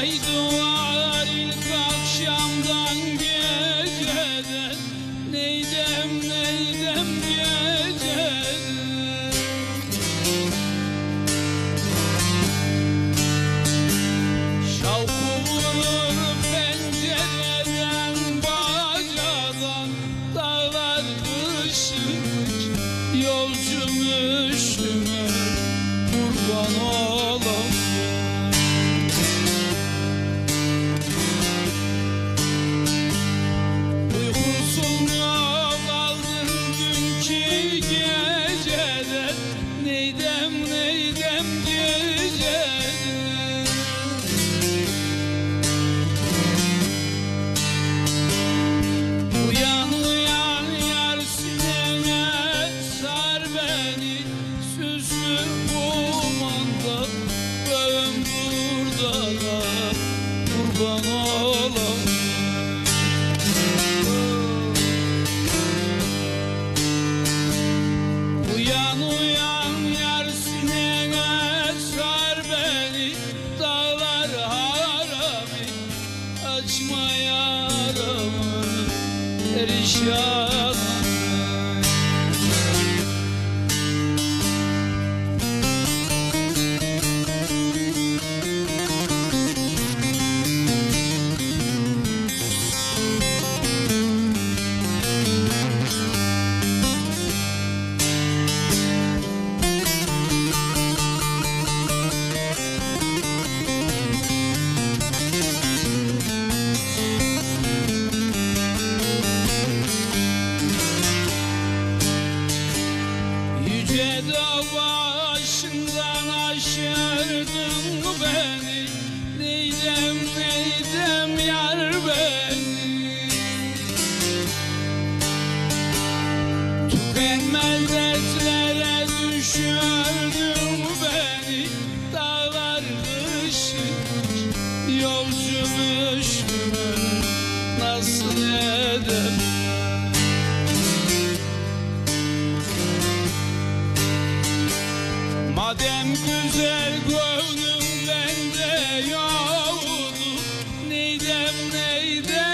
Ay doğar ilk akşamdan geceden Neydem neydem geceden Neydem neydem geceden Uyan uyan yar sinene sar beni. Süslü kumanda Göğüm burada da kurban olam Uyan uyan açma yaramı perişan Dağ başından aşırdın beni. Neydem neydem yar beni? Tükenmez dertlere düşürdün beni. Dağlar ışık yolcum üşümür Nasıl edem Madem güzel gönlüm bende yoktu Neydem neydem